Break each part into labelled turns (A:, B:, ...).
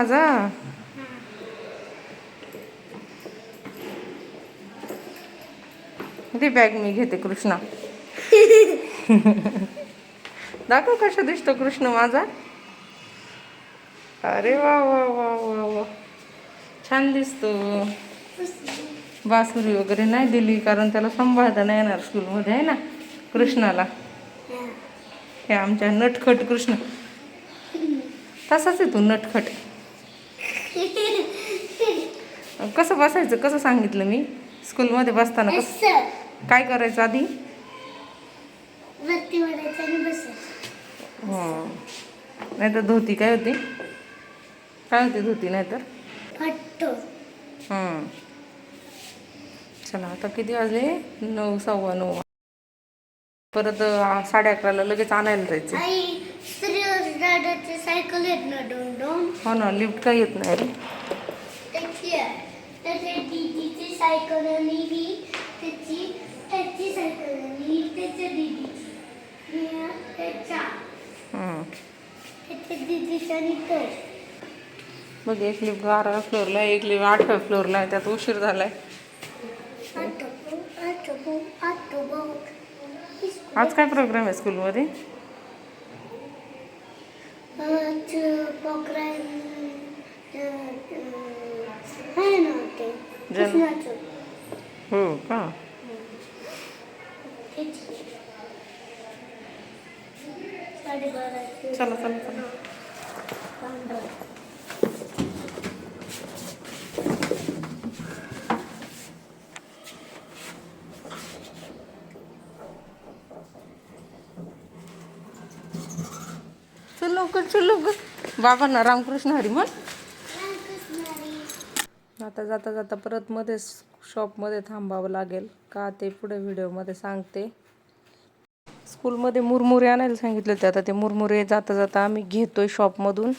A: माझा? ती बॅग मी घेते कृष्णा. दाखव कसा दिसतो कृष्ण माझा. अरे वा वा वा वा वा. छान दिसतो. बासुरी वगैरे नाही दिली कारण त्याला सांभाळता नाही येणार स्कूलमध्ये आहे ना कृष्णाला. हे आमच्या नटखट कृष्ण. तसाच आहे तू नटखट. कसं बसायचं? कसं सांगितलं मी? स्कूलमध्ये बसताना कसं काय करायचं आधी? हो. नाही तर धोती काय होती? काय होती धोती नाही तर. चला आता किती वाजले? नऊ सव्वा नऊ. परत साडे अकराला लगेच आणायला जायचं.
B: दादाची सायकल येत ना डोन डोन
A: हो ना लिफ्ट काय येत नाही रे?
B: त्याची आहे. त्याच्या दीदीची सायकल आणि ही त्याची त्याची सायकल आणि ही त्याच्या दीदीची ही त्याच्या. त्याच्या दीदीची आणि तो
A: बघ एक लिफ्ट बाराव्या फ्लोअरला एक लिफ्ट आठव्या फ्लोअरला आहे त्यात उशीर
B: आटोबो आटोबो
A: आज काय प्रोग्राम आहे स्कूलमध्ये
B: आज प्रोग्राम आहे ना ते
A: जन-
B: कृष्णाचं
A: हो का?
B: त्याची साडेबाराची
A: चला चला चला
B: पांढरा
A: चल. बाबांना रामकृष्ण हरी म्हण. आता जाता जाता परत मध्ये शॉपमध्ये थांबावं लागेल. का ते पुढे व्हिडिओमध्ये सांगते. स्कूलमध्ये मुरमुरे आणायला सांगितले होते आता ते मुरमुरे जाता जाता आम्ही घेतोय शॉपमधून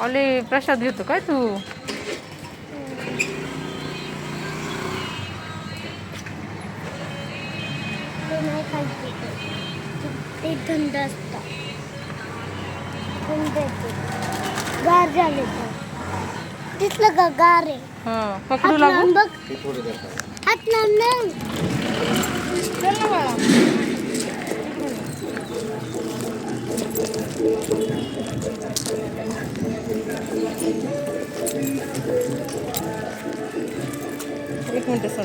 B: अरे
A: प्रसाद घेतो काय तू?
B: नाही ते थंड असतात थंड येते. गार झाले तर. तिथलं का गार आहे.
A: हा
B: हात
A: पकडू
B: लावून
A: लागू
B: बघ. हात लावून ना
A: चल ना बाळा. एक मिनिट सर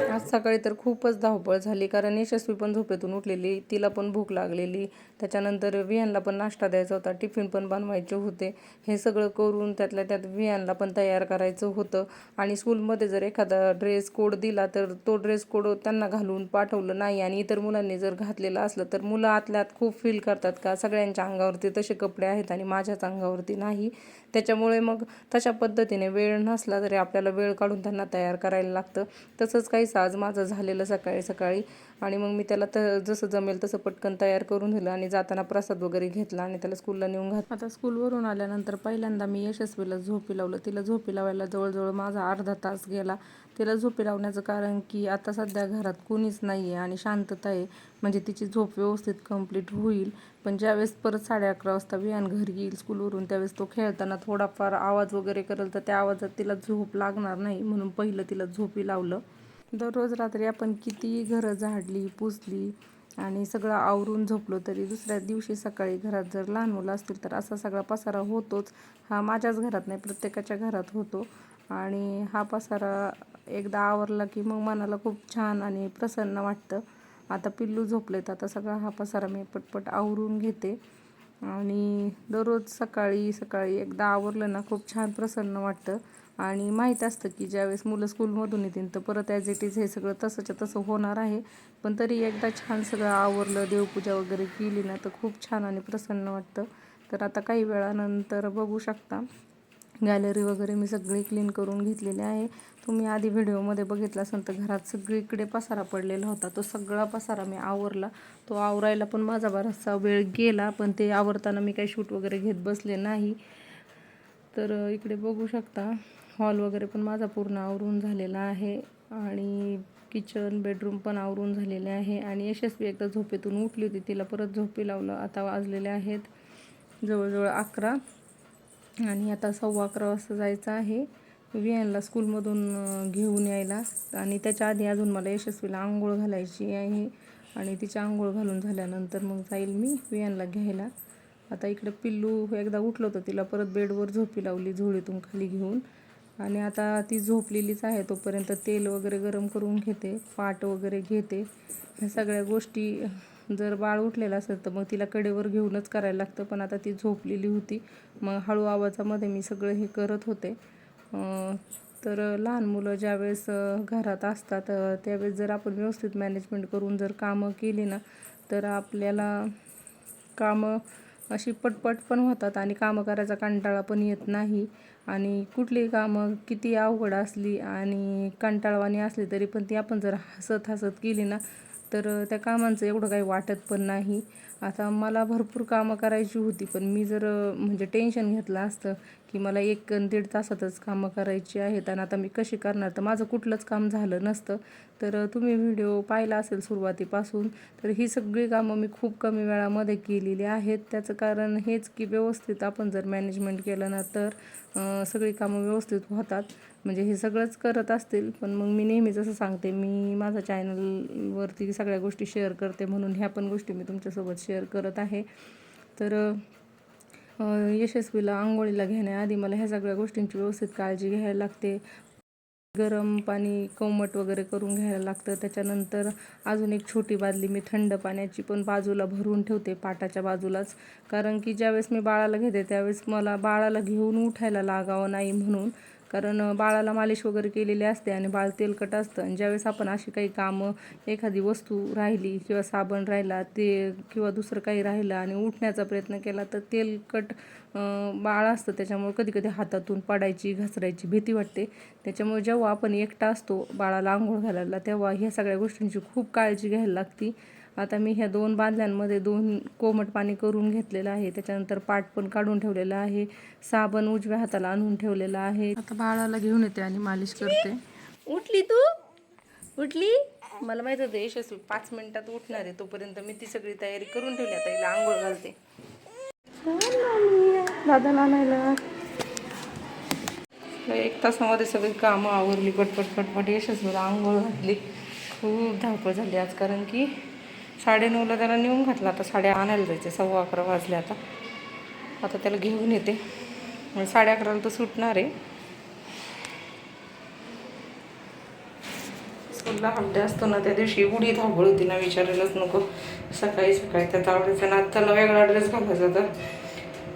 A: सकाळी तर खूपच धावपळ झाली कारण यशस्वी पण झोपेतून उठलेली तिला पण भूक लागलेली. त्याच्यानंतर विहानला पण नाश्ता द्यायचा होता टिफिन पण बनवायचे होते. हे सगळं करून त्यातल्या त्यात विहानला पण तयार करायचं होतं. आणि स्कूलमध्ये जर एखादा ड्रेस कोड दिला तर तो ड्रेस कोड त्यांना घालून पाठवलं नाही. आणि इतर मुलांनी जर घातलेलं असलं तर मुलं आतल्या आत खूप फील करतात का सगळ्यांच्या अंगावरती तसे कपडे आहेत आणि माझ्याच अंगावरती नाही. त्याच्यामुळे मग तशा पद्धतीने वेळ नसला तरी आपल्याला वेळ काढून त्यांना तयार करायला लागतं. तसंच काही साज माझं झालेलं सकाळी सकाळी. आणि मग मी त्याला तर जसं जमेल तसं पटकन तयार करून दिलं आणि जाताना प्रसाद वगैरे घेतला आणि त्याला स्कूलला नेऊन घात आता स्कूलवरून आल्यानंतर पहिल्यांदा मी यशस्वीला झोपी लावलं. तिला झोपी लावायला जवळजवळ माझा अर्धा तास गेला. तिला झोपी लावण्याचं कारण की आता सध्या घरात कोणीच नाही आहे आणि शांतता आहे. म्हणजे तिची झोप व्यवस्थित कंप्लीट होईल. पण ज्यावेळेस परत साडे अकरा वाजता विहान घरी येईल स्कूलवरून त्यावेळेस तो खेळताना थोडाफार आवाज वगैरे करेल तर त्या आवाजात तिला झोप लागणार नाही म्हणून पहिलं तिला झोपी लावलं. दररोज रात्री आपण कितीही घरं झाडली पुसली आणि सगळं आवरून झोपलो तरी दुसऱ्या दिवशी सकाळी घरात जर लहान मुलं असतील तर असा सगळा पसारा होतोच. हा माझ्याच घरात नाही प्रत्येकाच्या घरात होतो. आणि हा पसारा एकदा आवरला की मग मनाला खूप छान आणि प्रसन्न वाटतं. आता पिल्लू झोपलेत आता सगळा हा पसारा मी पटपट आवरून घेते. आणि दररोज सकाळी सकाळी एकदा आवरलं ना खूप छान प्रसन्न वाटतं. आणि माहीत असतं की ज्यावेळेस मुलं स्कूलमधून येतील तर परत ॲज इट इज हे सगळं तसंच्या तसं होणार आहे. पण तरी एकदा छान सगळं आवरलं देवपूजा वगैरे केली ना तर खूप छान आणि प्रसन्न वाटतं. तर आता काही वेळानंतर बघू शकता. गॅलरी वगैरे मी सगळी क्लीन करून घेतलेली आहे. तुम्ही आधी व्हिडिओमध्ये बघितला असेल तर घरात सगळीकडे पसारा पडलेला होता. तो सगळा पसारा मी आवरला. तो आवरायला पण माझा बराचसा वेळ गेला पण ते आवरताना मी काही शूट वगैरे घेत बसले नाही. तर इकडे बघू शकता. हॉल वगैरे पण माझा पूर्ण आवरून झालेला आहे आणि किचन बेडरूम पण आवरून झालेले आहे आणि यशस्वी एकदा झोपेतून उठली होती. तिला परत झोपी लावलं. आता वाजलेले आहेत जवळजवळ अकरा आणि आता सव्वा अकरा वाजता जायचं आहे. विहानला स्कूलमधून घेऊन यायला. आणि त्याच्या आधी अजून मला यशस्वीला आंघोळ घालायची आहे आणि तिची आंघोळ घालून झाल्यानंतर मग जाईल मी विहानला घ्यायला. आता इकडं पिल्लू एकदा उठलं होतं. तिला परत बेडवर झोपी लावली झोळीतून खाली घेऊन. आणि आता ती झोपलेलीच आहे तोपर्यंत तेल वगैरे गरम करून घेते पाट वगैरे घेते. ह्या सगळ्या गोष्टी जर बाळ उठलेलं असेल तर मग तिला कडेवर घेऊनच करायला लागतं. पण आता ती झोपलेली होती. मग हळू आवाजामध्ये मी सगळं हे करत होते. तर लहान मुलं ज्यावेळेस घरात असतात त्यावेळेस जर आपण व्यवस्थित मॅनेजमेंट करून जर कामं केली ना तर आपल्याला कामं अशी पटपट पण होतात आणि कामं करायचा कंटाळा पण येत नाही. आणि कुठलीही कामं किती अवघड असली आणि कंटाळवाणी असली तरी पण ती आपण जर हसत हसत केली ना तर त्या कामांचं एवढं काही वाटत पण नाही. आता मला भरपूर कामं करायची होती पण मी जर म्हणजे टेन्शन घेतलं असतं की मला एक दीड तासातच कामं करायची आहेत आणि आता मी कशी करणार? तर माझं कुठलंच काम झालं नसतं. तर तुम्ही व्हिडिओ पाहिला असेल सुरुवातीपासून तर ही सगळी कामं मी खूप कमी वेळामध्ये केलेली आहेत. त्याचं कारण हेच की व्यवस्थित आपण जर मॅनेजमेंट केलं ना तर सगळी कामं व्यवस्थित होतात. म्हणजे हे सगळंच करत असतील पण मग मी नेहमीच असं सांगते मी माझ्या चॅनलवरती सगळ्या गोष्टी शेअर करते म्हणून ह्या पण गोष्टी मी तुमच्यासोबत शेअर करत आहे. तर यशस्वीला आंघोळीला घेण्याआधी मला ह्या सगळ्या गोष्टींची व्यवस्थित काळजी घ्यायला लागते. गरम पाणी कोमट वगैरे करून घ्यायला लागतं. त्याच्यानंतर अजून एक छोटी बादली मी थंड पाण्याची पण बाजूला भरून ठेवते पाटाच्या बाजूलाच. कारण की ज्यावेळेस मी बाळाला घेते त्यावेळेस मला बाळाला घेऊन उठायला लागावं नाही म्हणून कारण बाळाला मालिश वगैरे केलेली असते आणि बाळ तेलकट असतं. आणि ज्यावेळेस आपण अशी काही कामं एखादी वस्तू राहिली किंवा साबण राहिला ते किंवा दुसरं काही राहिलं आणि उठण्याचा प्रयत्न केला तर तेलकट बाळ असतं. त्याच्यामुळे कधी कधी हातातून पडायची घसरायची भीती वाटते. त्याच्यामुळे जेव्हा आपण एकटा असतो बाळाला आंघोळ घालायला तेव्हा ह्या सगळ्या गोष्टींची खूप काळजी घ्यायला लागती. आता मी ह्या दोन बादल्यांमध्ये दोन कोमट पाणी करून घेतलेलं आहे. त्याच्यानंतर पाट पण काढून ठेवलेलं आहे. साबण उजव्या हाताला आणून ठेवलेला आहे. आता बाळाला घेऊन येते आणि मालिश करते. उठली तू? उठली? मला माहीत होतं यशस्वी पाच मिनिटात उठणार आहे. तोपर्यंत मी ती सगळी तयारी करून ठेवली. आता हिला आंघोळ घालते. दादाला आणायला एक तासामध्ये सगळी कामं आवरली. पटपट पटपट यशस्वीला आंघोळ घातली. खूप धावपळ झाली आज. कारण की साडेनऊला त्याला नेऊन घातला. आता साडे आणायला जायचे सव्वा अकरा वाजले आता. आता त्याला घेऊन येते. साडे अकराला तर सुटणार आहे. स्कूलला हड्डे असतो ना त्या दिवशी उडी धावळ होती ना विचारायलाच नको. सकाळी सकाळी त्याचा आवडायचा ना त्याला वेगळा ड्रेस घालायचा तर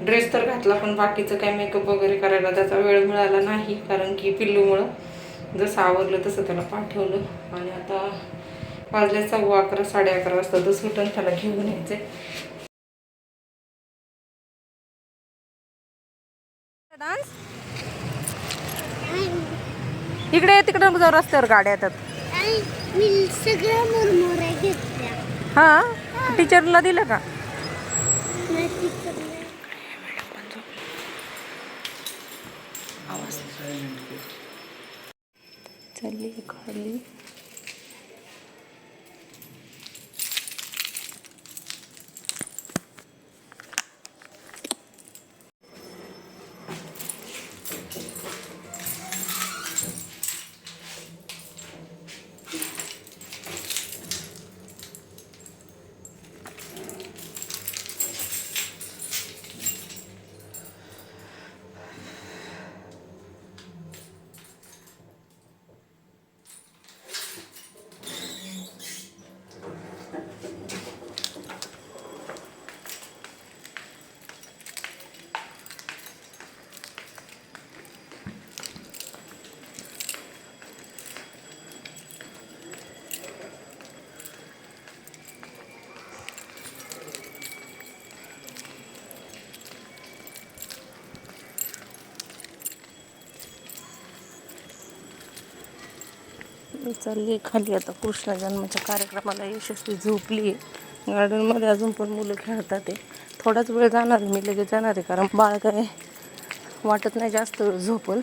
A: ड्रेस तर घातला पण बाकीचं काय मेकअप वगैरे करायला त्याचा वेळ मिळाला नाही. कारण की पिल्लूमुळं जसं आवरलं तसं त्याला पाठवलं. आणि आता वाजले सव्वा अकरा साडे अकरा वाजता. तर सुटून त्याला घेऊन यायचे डान्स? इकडे तिकडे जाऊ रस्त्यावर गाड्या येतात. हा? टीचरला दिलं का. आवाज चालली खाली? मी चालली खाली आता कृष्ण जन्माच्या कार्यक्रमाला यशस्वी झोपली आहे. गार्डनमध्ये अजून पण मुलं खेळतात आहे थोडाच वेळ जाणार मी लगेच जाणार आहे कारण बाळ काय वाटत नाही जास्त वेळ झोपल.